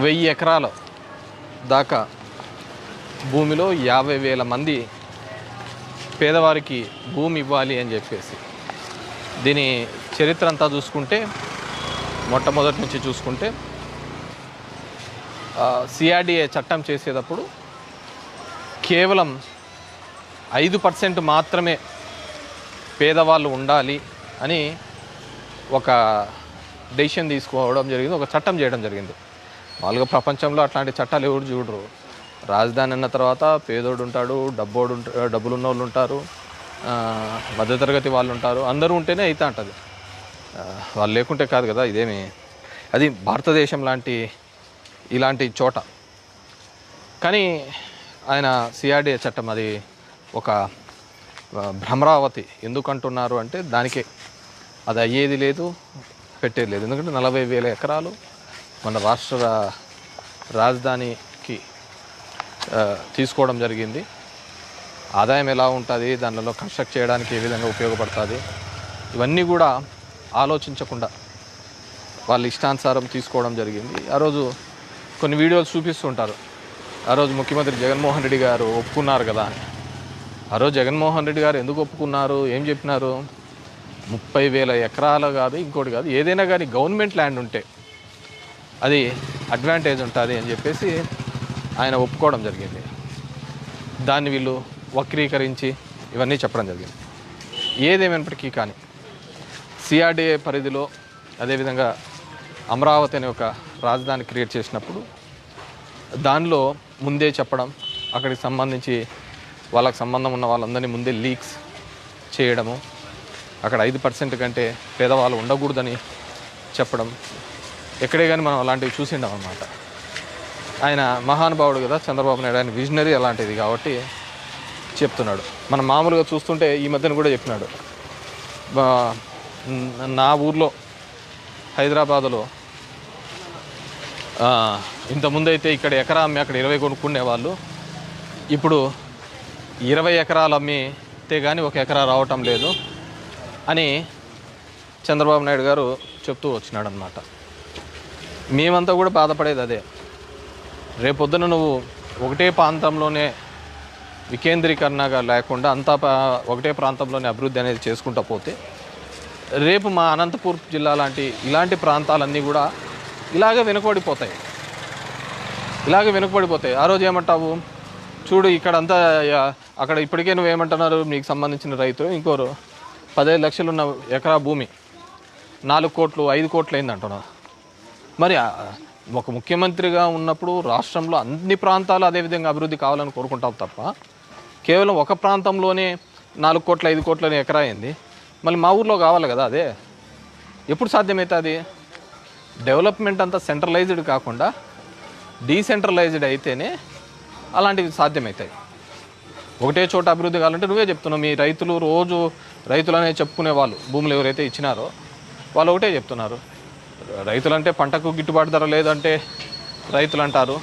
వెయ్యి ఎకరాల దాకా భూమిలో యాభై వేల మంది పేదవారికి భూమి ఇవ్వాలి అని చెప్పేసి. దీని చరిత్ర అంతా చూసుకుంటే మొట్టమొదటి నుంచి చూసుకుంటే సిఆర్డిఏ చట్టం చేసేటప్పుడు కేవలం ఐదు పర్సెంట్ మాత్రమే పేదవాళ్ళు ఉండాలి అని ఒక డెసిషన్ తీసుకోవడం జరిగింది ఒక చట్టం చేయడం జరిగింది. మామూలుగా ప్రపంచంలో అట్లాంటి చట్టాలు ఎవరు చూడరు. రాజధాని అన్న తర్వాత పేదోడు ఉంటాడు డబ్బోడు డబ్బులు ఉన్న వాళ్ళు ఉంటారు మధ్యతరగతి వాళ్ళు ఉంటారు అందరూ ఉంటేనే అయితే ఉంటుంది వాళ్ళు లేకుంటే కాదు కదా ఇదేమి. అది భారతదేశం లాంటి ఇలాంటి చోట. కానీ ఆయన సిఆర్డీఏ చట్టం అది ఒక భ్రమరావతి ఎందుకంటున్నారు అంటే దానికే. అది అయ్యేది లేదు పెట్టేది లేదు. ఎందుకంటే నలభై వేల ఎకరాలు మన రాష్ట్ర రాజధానికి తీసుకోవడం జరిగింది. ఆదాయం ఎలా ఉంటుంది దానిలో కన్స్ట్రక్ట్ చేయడానికి ఏ విధంగా ఉపయోగపడుతుంది ఇవన్నీ కూడా ఆలోచించకుండా వాళ్ళ ఇష్టానుసారం తీసుకోవడం జరిగింది. ఆ రోజు కొన్ని వీడియోలు చూపిస్తుంటారు. ఆ రోజు ముఖ్యమంత్రి జగన్మోహన్ రెడ్డి గారు ఒప్పుకున్నారు కదా అని. ఆ రోజు జగన్మోహన్ రెడ్డి గారు ఎందుకు ఒప్పుకున్నారు ఏం చెప్పినారు? ముప్పై వేల ఎకరాలు కాదు ఇంకోటి కాదు ఏదైనా కానీ గవర్నమెంట్ ల్యాండ్ ఉంటే అది అడ్వాంటేజ్ ఉంటుంది అని చెప్పేసి ఆయన ఒప్పుకోవడం జరిగింది. దాన్ని వీళ్ళు వక్రీకరించి ఇవన్నీ చెప్పడం జరిగింది. ఏదేమైనప్పటికీ కానీ సిఆర్డిఏ పరిధిలో అదేవిధంగా అమరావతి అనే ఒక రాజధాని క్రియేట్ చేసినప్పుడు దానిలో ముందే చెప్పడం అక్కడికి సంబంధించి వాళ్ళకి సంబంధం ఉన్న వాళ్ళందరినీ ముందే లీక్స్ చేయడము అక్కడ ఐదు పర్సెంట్ కంటే పేదవాళ్ళు ఉండకూడదని చెప్పడం ఎక్కడే కానీ మనం అలాంటివి చూసిండాం అనమాట ఆయన మహానుభావుడు కదా చంద్రబాబు నాయుడు ఆయన విజనరీ అలాంటిది కాబట్టి చెప్తున్నాడు. మనం మామూలుగా చూస్తుంటే ఈ మధ్యన కూడా చెప్పినాడు. నా ఊర్లో హైదరాబాదులో ఆ, ఇక్కడ ఎకరా అమ్మి అక్కడ ఇరవై కొనుక్కునే వాళ్ళు ఇప్పుడు ఇరవై ఎకరాలు అమ్మితే కానీ ఒక ఎకరా రావటం లేదు అని చంద్రబాబు నాయుడు గారు చెప్తూ వచ్చినాడు అనమాట మేమంతా కూడా బాధపడేది అదే. రేపొద్దున నువ్వు ఒకటే ప్రాంతంలోనే వికేంద్రీకరణగా లేకుండా అంతా పా- ఒకటే ప్రాంతంలోనే అభివృద్ధి అనేది చేసుకుంటా పోతే రేపు మా అనంతపూర్ జిల్లా లాంటి ఇలాంటి ప్రాంతాలన్నీ కూడా ఇలాగే వెనుకబడిపోతాయి. ఇలాగే వెనుకబడిపోతాయి. ఆ రోజు ఏమంటావు? చూడు ఇక్కడంతా అక్కడ ఇప్పటికే నువ్వు ఏమంటున్నారు నీకు సంబంధించిన రైతులు ఇంకోరు పదహైదు లక్షలు ఉన్న ఎకరా భూమి నాలుగు కోట్లు ఐదు కోట్లు అయింది అంటున్నావు మరి ఒక ముఖ్యమంత్రిగా ఉన్నప్పుడు రాష్ట్రంలో అన్ని ప్రాంతాలు అదేవిధంగా అభివృద్ధి కావాలని కోరుకుంటాం తప్ప కేవలం ఒక ప్రాంతంలోనే నాలుగు కోట్ల ఐదు కోట్లని ఎకరా అయింది మళ్ళీ మా ఊర్లో కావాలి కదా అదే? ఎప్పుడు సాధ్యమవుతుంది డెవలప్మెంట్ అంతా సెంట్రలైజ్డ్ కాకుండా డీసెంట్రలైజ్డ్ అయితేనే అలాంటివి సాధ్యమవుతాయి ఒకటే చోట అభివృద్ధి కావాలంటే నువ్వే చెప్తున్నావు. మీ రైతులు రోజు రైతులనే చెప్పుకునే వాళ్ళు భూములు ఎవరైతే ఇచ్చినారో వాళ్ళు ఒకటే చెప్తున్నారు. రైతులంటే పంటకు గిట్టుబాటు ధర లేదంటే రైతులు అంటారు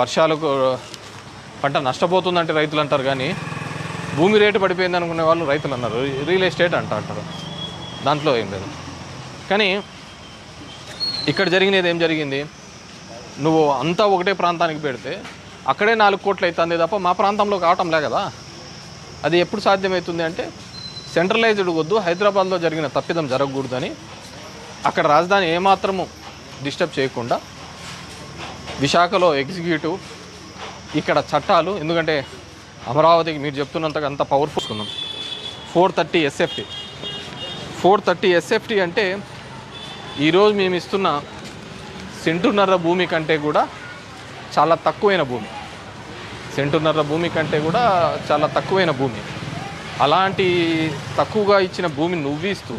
వర్షాలకు పంట నష్టపోతుందంటే రైతులు అంటారు కానీ భూమి రేటు పడిపోయింది అనుకునే వాళ్ళు రైతులు అన్నారు. రియల్ ఎస్టేట్ అంట అంటారు. దాంట్లో ఏం లేదు. కానీ ఇక్కడ జరిగినది ఏం జరిగింది? నువ్వు అంతా ఒకటే ప్రాంతానికి పెడితే అక్కడే నాలుగు కోట్లు అవుతుంది తప్ప మా ప్రాంతంలో కావటంలే కదా? అది ఎప్పుడు సాధ్యమవుతుంది అంటే సెంట్రలైజ్డ్ వద్దు హైదరాబాద్లో జరిగిన తప్పిదం జరగకూడదని అక్కడ రాజధాని ఏమాత్రము డిస్టర్బ్ చేయకుండా విశాఖలో ఎగ్జిక్యూటివ్ ఇక్కడ చట్టాలు ఎందుకంటే అమరావతికి మీరు చెప్తున్నంతగా అంత పవర్ఫుల్ ఉన్నాం. Four thirty SFT four thirty SFT అంటే ఈరోజు మేము ఇస్తున్న సెంటున్నర భూమి కంటే కూడా చాలా తక్కువైన భూమి. సెంటున్నర భూమి కంటే కూడా చాలా తక్కువైన భూమి. అలాంటి తక్కువగా ఇచ్చిన భూమిని నువ్వు ఇస్తూ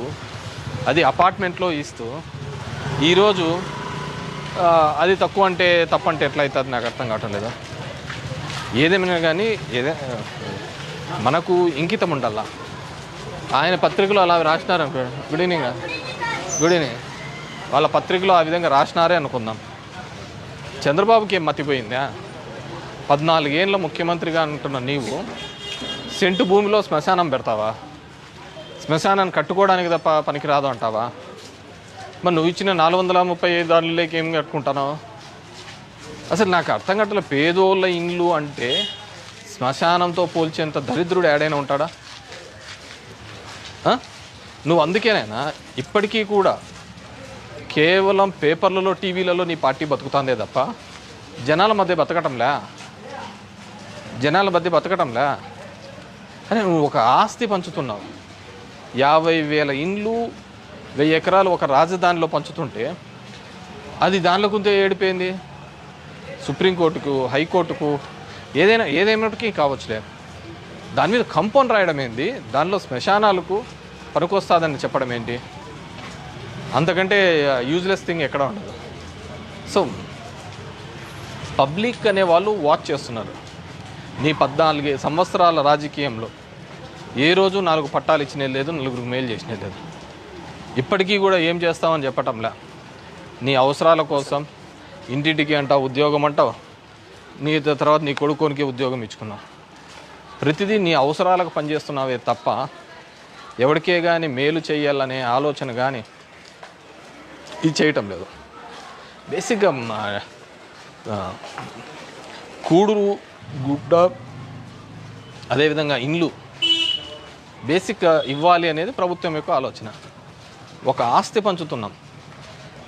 అది అపార్ట్మెంట్లో ఇస్తూ ఈరోజు అది తక్కువ అంటే తప్పంటే అంటే ఎట్లా అవుతుంది నాకు అర్థం కావటం లేదా. ఏదేమైనా కానీ ఏదే మనకు ఇంకితం ఉండాలా. ఆయన పత్రికలో అలా రాసినారు గుడ్ ఈవినింగ్ గుడ్ ఈవినింగ్ వాళ్ళ పత్రికలో ఆ విధంగా రాసినారే అనుకుందాం. చంద్రబాబుకి ఏం మతిపోయిందా? పద్నాలుగేళ్ళ ముఖ్యమంత్రిగా అంటున్న నీవు సెంటు భూమిలో శ్మశానం పెడతావా? శ్మశానాన్ని కట్టుకోవడానికి తప్ప పనికిరాదు అంటావా? మరి నువ్వు ఇచ్చిన నాలుగు వందల ముప్పై ఐదు దానిలోకి ఏం కట్టుకుంటాను? అసలు నాకు అర్థం కట్టలే పేదోళ్ళ ఇండ్లు అంటే శ్మశానంతో పోల్చేంత దరిద్రుడు ఏడైనా ఉంటాడా? నువ్వు అందుకేనైనా ఇప్పటికీ కూడా కేవలం పేపర్లలో టీవీలలో నీ పార్టీ బతుకుతుందే తప్ప జనాల మధ్య బతకటంలే? జనాల మధ్య బతకటంలే? అని నువ్వు ఒక ఆస్తి పంచుతున్నావు. యాభై వేల ఇండ్లు వెయ్యి ఎకరాలు ఒక రాజధానిలో పంచుతుంటే అది దానిలో కొంత ఏడిపోయింది. సుప్రీంకోర్టుకు హైకోర్టుకు ఏదైనా ఏదేమిటికి కావచ్చులే. దాని మీద కంపౌండ్ రాయడం ఏంది? దానిలో శ్మశానాలకు పనికొస్తుందని చెప్పడం ఏంటి? అంతకంటే యూజ్లెస్ థింగ్ ఎక్కడ ఉండదు. సో పబ్లిక్ అనే వాళ్ళు వాచ్ చేస్తున్నారు. నీ పద్నాలుగు సంవత్సరాల రాజకీయంలో ఏ రోజు నాలుగు పట్టాలు ఇచ్చినది లేదు నలుగురికి మేలు చేసినది లేదు. ఇప్పటికీ కూడా ఏం చేస్తామని చెప్పటంలా. నీ అవసరాల కోసం ఇంటింటికి అంటావు ఉద్యోగం అంటావు నీ తర్వాత నీ కొడుకోనికి ఉద్యోగం ఇచ్చుకున్నావు. ప్రతిదీ నీ అవసరాలకు పనిచేస్తున్నావే తప్ప ఎవరికే కానీ మేలు చేయాలనే ఆలోచన కానీ ఇది చేయటం లేదు. బేసిక్గా కూడురు గుడ్డ అదేవిధంగా ఇండ్లు బేసిక్ ఇవ్వాలి అనేది ప్రభుత్వం యొక్క ఆలోచన. ఒక ఆస్తి పంచుతున్నాం.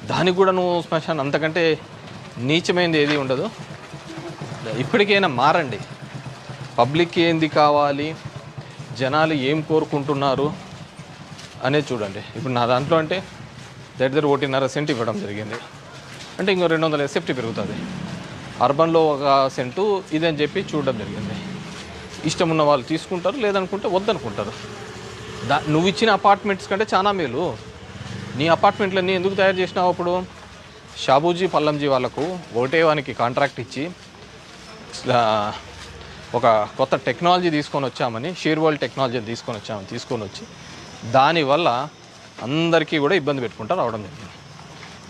దానికి కూడా నువ్వు శ్మశానం అంతకంటే నీచమైనది ఏది ఉండదు. ఇప్పటికైనా మారండి. పబ్లిక్ ఏంది కావాలి? జనాలు ఏం కోరుకుంటున్నారు? అనేది చూడండి. ఇప్పుడు నా దాంట్లో అంటే దగ్గర ఒకటిన్నర సెంట్ ఇవ్వడం జరిగింది. అంటే ఇంకో రెండు వందల ఎస్ఎఫ్టీ పెరుగుతుంది. అర్బన్లో ఒక సెంటు ఇదని చెప్పి చూడడం జరిగింది. ఇష్టం ఉన్న వాళ్ళు తీసుకుంటారు లేదనుకుంటే వద్దనుకుంటారు. దా నువ్వు ఇచ్చిన అపార్ట్మెంట్స్ కంటే చాలా మేలు. నీ అపార్ట్మెంట్లన్నీ ఎందుకు తయారు చేసినావు అప్పుడు? షాబూజీ పల్లంజీ వాళ్ళకు ఒకటే వానికి కాంట్రాక్ట్ ఇచ్చి ఒక కొత్త టెక్నాలజీ తీసుకొని వచ్చామని షేర్ వరల్డ్ టెక్నాలజీ తీసుకొని వచ్చామని తీసుకొని వచ్చి దానివల్ల అందరికీ కూడా ఇబ్బంది పెట్టుకుంటా రావడం జరిగింది.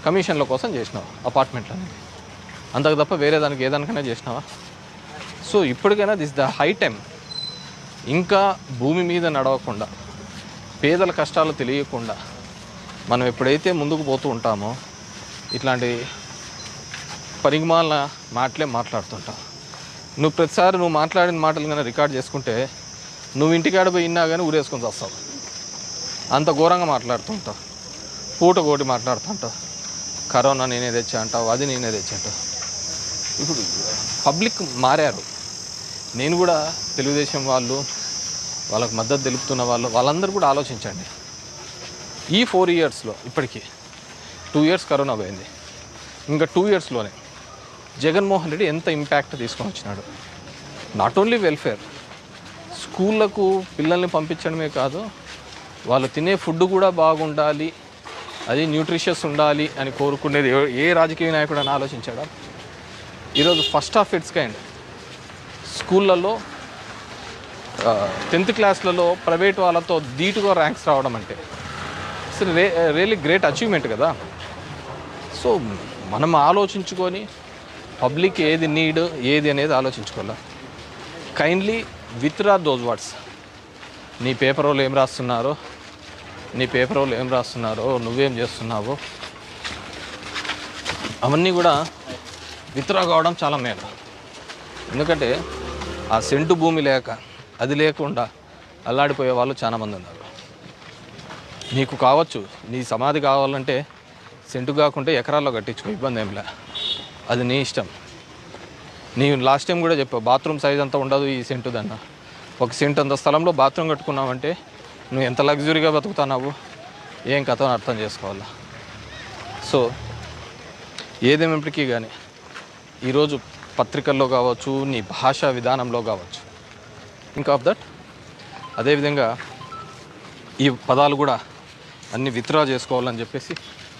కమిషన్ల కోసం చేసినావు అపార్ట్మెంట్లు అనేది అంతకు తప్ప వేరే దానికి ఏ దానికైనా చేసినావా? సో ఇప్పటికైనా దిస్ ద హై టైం ఇంకా భూమి మీద నడవకుండా పేదల కష్టాలు తెలియకుండా మనం ఎప్పుడైతే ముందుకు పోతూ ఉంటామో ఇట్లాంటి పరిమాల మాటలే మాట్లాడుతుంటావు నువ్వు ప్రతిసారి నువ్వు మాట్లాడిన మాటలు కానీ రికార్డ్ చేసుకుంటే నువ్వు ఇంటికాడ పోయి ఇన్నా కానీ ఊరేసుకొని వస్తావు. అంత ఘోరంగా మాట్లాడుతుంటావు. పూట కోటి మాట్లాడుతుంటావు. కరోనా నేనే తెచ్చా అంటావు అది నేనే తెచ్చా అంటావు. ఇప్పుడు పబ్లిక్ మారారు. నేను కూడా తెలుగుదేశం వాళ్ళు వాళ్ళకు మద్దతు తెలుపుతున్న వాళ్ళు వాళ్ళందరూ కూడా ఆలోచించండి. ఈ ఫోర్ ఇయర్స్లో ఇప్పటికీ టూ ఇయర్స్ కరోనా పోయింది. ఇంకా టూ ఇయర్స్లోనే జగన్మోహన్ రెడ్డి ఎంత ఇంపాక్ట్ తీసుకొని వచ్చినాడు. నాట్ ఓన్లీ వెల్ఫేర్ స్కూళ్ళకు పిల్లల్ని పంపించడమే కాదు వాళ్ళు తినే ఫుడ్ కూడా బాగుండాలి అది న్యూట్రిషియస్ ఉండాలి అని కోరుకునేది ఏ- ఏ రాజకీయ నాయకుడు అని ఆలోచించాడా? ఈరోజు ఫస్ట్ ఆఫ్ ఇట్స్ కైండ్ స్కూళ్ళల్లో టెన్త్ క్లాస్లలో ప్రైవేట్ వాళ్ళతో ధీటుగా ర్యాంక్స్ రావడం అంటే అసలు రే రియలీ గ్రేట్ అచీవ్మెంట్ కదా. సో మనం ఆలోచించుకొని పబ్లిక్ ఏది నీడ్ ఏది అనేది ఆలోచించుకోవాలా? కైండ్లీ విత్రా దోస్ వర్డ్స్ నీ పేపర్ వాళ్ళు ఏం రాస్తున్నారో నీ పేపర్ వాళ్ళు ఏం రాస్తున్నారో నువ్వేం చేస్తున్నావో అవన్నీ కూడా విత్డ్రా కావడం చాలా మేలు. ఎందుకంటే ఆ సెంటు భూమి లేక అది లేకుండా అల్లాడిపోయే వాళ్ళు చాలామంది ఉన్నారు. నీకు కావచ్చు నీ సమాధి కావాలంటే సెంటు కాకుంటే ఎకరాల్లో కట్టించుకో ఇబ్బంది ఏం లే. అది నీ ఇష్టం. నీ లాస్ట్ టైం కూడా చెప్పావు బాత్రూమ్ సైజ్ అంతా ఉండదు ఈ సెంటు దన్న ఒక సెంటు అంత స్థలంలో బాత్రూమ్ కట్టుకున్నావంటే నువ్వు ఎంత లగ్జరీగా బతుకుతున్నావు ఏం కథ అని అర్థం చేసుకోవాలా. సో ఏదేమిప్పటికీ కానీ ఈరోజు పత్రికల్లో కావచ్చు నీ భాషా విధానంలో కావచ్చు. ఇంకా ఆఫ్ దట్ అదేవిధంగా ఈ పదాలు కూడా అన్ని విత్డ్రా చేసుకోవాలని చెప్పేసి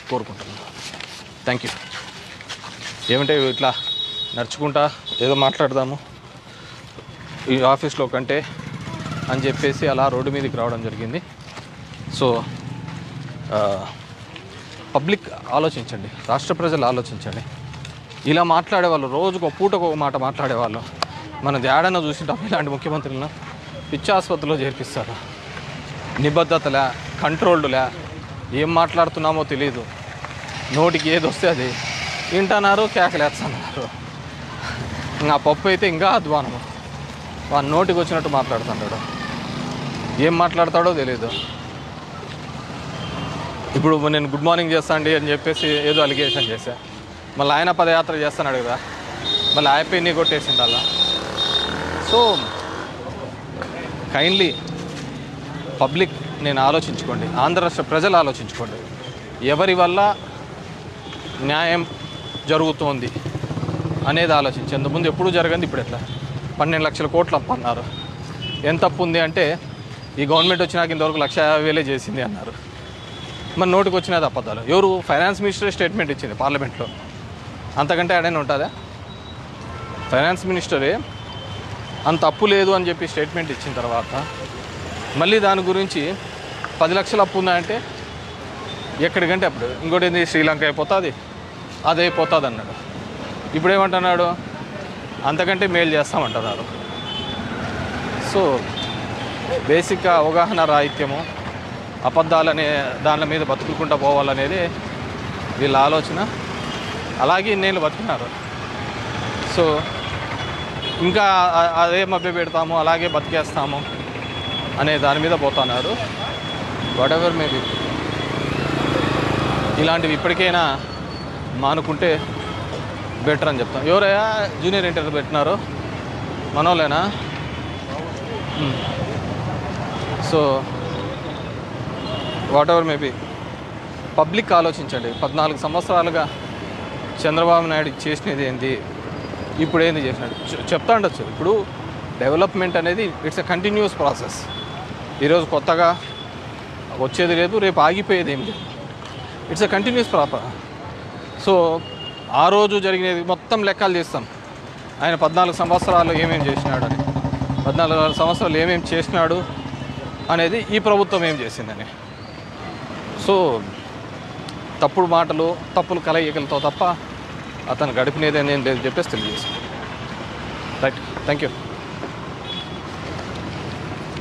కోరుకుంటున్నాను. థ్యాంక్ యూ ఏమంటే ఇట్లా నడుచుకుంటా ఏదో మాట్లాడదాము. ఈ ఆఫీస్లో కంటే అని చెప్పేసి అలా రోడ్డు మీదకి రావడం జరిగింది. సో పబ్లిక్ ఆలోచించండి. రాష్ట్ర ప్రజలు ఆలోచించండి. ఇలా మాట్లాడేవాళ్ళు రోజుకు ఒక పూటకు ఒక మాట మాట్లాడేవాళ్ళు. మనం ఏడన్నా చూసింటాం ఇలాంటి ముఖ్యమంత్రులను పిచ్చి ఆసుపత్రిలో చేర్పిస్తారు. నిబద్ధతలే కంట్రోల్డ్లే ఏం మాట్లాడుతున్నామో తెలియదు నోటికి ఏది వస్తే అది వింటున్నారు కేకలేస్తున్నారు. ఇంకా పప్పు అయితే ఇంకా అధ్వానము. వాడు నోటికి వచ్చినట్టు మాట్లాడుతుంటాడు ఏం మాట్లాడతాడో తెలియదు ఇప్పుడు నేను గుడ్ మార్నింగ్ చేస్తాండి అని చెప్పేసి ఏదో అలిగేషన్ చేశా. మళ్ళీ ఆయన పదయాత్ర చేస్తున్నాడు కదా. మళ్ళీ ఆయపై కొట్టేసిండు అలా. సో కైండ్లీ పబ్లిక్ నేను ఆలోచించుకోండి. ఆంధ్ర రాష్ట్ర ప్రజలు ఆలోచించుకోండి. ఎవరి వల్ల న్యాయం జరుగుతోంది అనేది ఆలోచించి ముందు ఎప్పుడు జరగంది ఇప్పుడు ఎట్లా? పన్నెండు లక్షల కోట్లు అప్పు అన్నారు. ఎంత అప్పు ఉంది అంటే ఈ గవర్నమెంట్ వచ్చినాక ఇంతవరకు లక్ష యాభై వేలే చేసింది అన్నారు. మరి నోటికి వచ్చినది అబద్ధాలు ఎవరు ఫైనాన్స్ మినిస్టర్ స్టేట్మెంట్ ఇచ్చింది పార్లమెంట్లో. అంతకంటే ఆడైనా ఉంటుందా? ఫైనాన్స్ మినిస్టరే అంత అప్పు లేదు అని చెప్పి స్టేట్మెంట్ ఇచ్చిన తర్వాత మళ్ళీ దాని గురించి పది లక్షల అప్పు ఉందా అంటే ఎక్కడికంటే అప్పుడు. ఇంకోటి ఏంది? శ్రీలంక అయిపోతుంది అది అయిపోతుంది అన్నాడు. ఇప్పుడు ఏమంటున్నాడు అంతకంటే మేలు చేస్తామంటున్నారు సో బేసిక్గా అవగాహన రాహిత్యము అబద్ధాలనే దాని మీద బతుకుకుంటూ పోవాలనేది వీళ్ళ ఆలోచన. అలాగే ఇన్నేళ్ళు బతికినారు. సో ఇంకా అదే మభ్య పెడతాము అలాగే బతికేస్తాము అనే దాని మీద పోతున్నారు. వాట్ ఎవర్ మేబీ ఇలాంటివి ఇప్పటికైనా మానుకుంటే బెటర్ అని చెప్తాం ఎవరయ్యా? జూనియర్ ఇంటర్ పెట్టినారు. మనోళ్ళేనా? So whatever maybe public ఆలోచించండి. పద్నాలుగు సంవత్సరాలుగా చంద్రబాబు నాయుడు చేసినది ఏంటి ఇప్పుడు ఏంది చేసినాడు? చెప్తా ఉండొచ్చు. ఇప్పుడు డెవలప్మెంట్ అనేది ఇట్స్ ఎ కంటిన్యూస్ ప్రాసెస్. ఈరోజు కొత్తగా వచ్చేది లేదు రేపు ఆగిపోయేది ఏం లేదు. It's a continuous proper so ఆ రోజు జరిగినది మొత్తం లెక్కలు చేస్తాం ఆయన పద్నాలుగు సంవత్సరాలు ఏమేమి చేసినాడు అని. పద్నాలుగు సంవత్సరాలు ఏమేమి చేసినాడు అనేది ఈ ప్రభుత్వం ఏం చేసిందని. సో తప్పుడు మాటలు తప్పులు కలయికలతో తప్ప అతను గడిపినది అని లేదు చెప్పేసి తెలియజేసింది రైట్ థ్యాంక్ యూ